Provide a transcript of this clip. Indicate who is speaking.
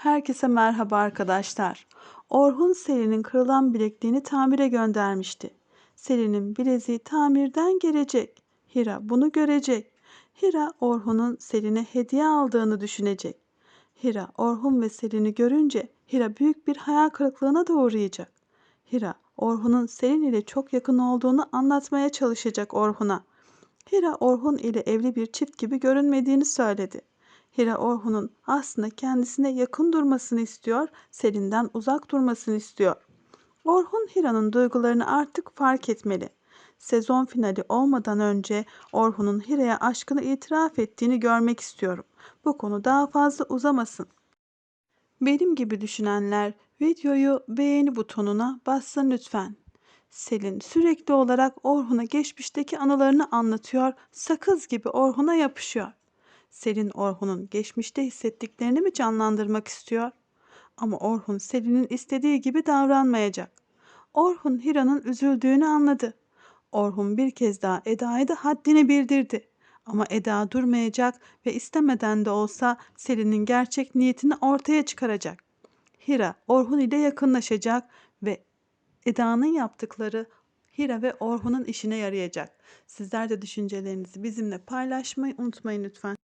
Speaker 1: Herkese merhaba arkadaşlar. Orhun Selin'in kırılan bilekliğini tamire göndermişti. Selin'in bileziği tamirden gelecek. Hira bunu görecek. Hira Orhun'un Selin'e hediye aldığını düşünecek. Hira Orhun ve Selin'i görünce Hira büyük bir hayal kırıklığına da. Hira Orhun'un Selin ile çok yakın olduğunu anlatmaya çalışacak Orhun'a. Hira Orhun ile evli bir çift gibi görünmediğini söyledi. Hira Orhun'un aslında kendisine yakın durmasını istiyor, Selin'den uzak durmasını istiyor. Orhun Hira'nın duygularını artık fark etmeli. Sezon finali olmadan önce Orhun'un Hira'ya aşkını itiraf ettiğini görmek istiyorum. Bu konu daha fazla uzamasın. Benim gibi düşünenler videoyu beğeni butonuna bassın lütfen. Selin sürekli olarak Orhun'a geçmişteki anılarını anlatıyor, sakız gibi Orhun'a yapışıyor. Selin Orhun'un geçmişte hissettiklerini mi canlandırmak istiyor? Ama Orhun Selin'in istediği gibi davranmayacak. Orhun Hira'nın üzüldüğünü anladı. Orhun bir kez daha Eda'ya da haddini bildirdi. Ama Eda durmayacak ve istemeden de olsa Selin'in gerçek niyetini ortaya çıkaracak. Hira Orhun ile yakınlaşacak ve Eda'nın yaptıkları Hira ve Orhun'un işine yarayacak. Sizler de düşüncelerinizi bizimle paylaşmayı unutmayın lütfen.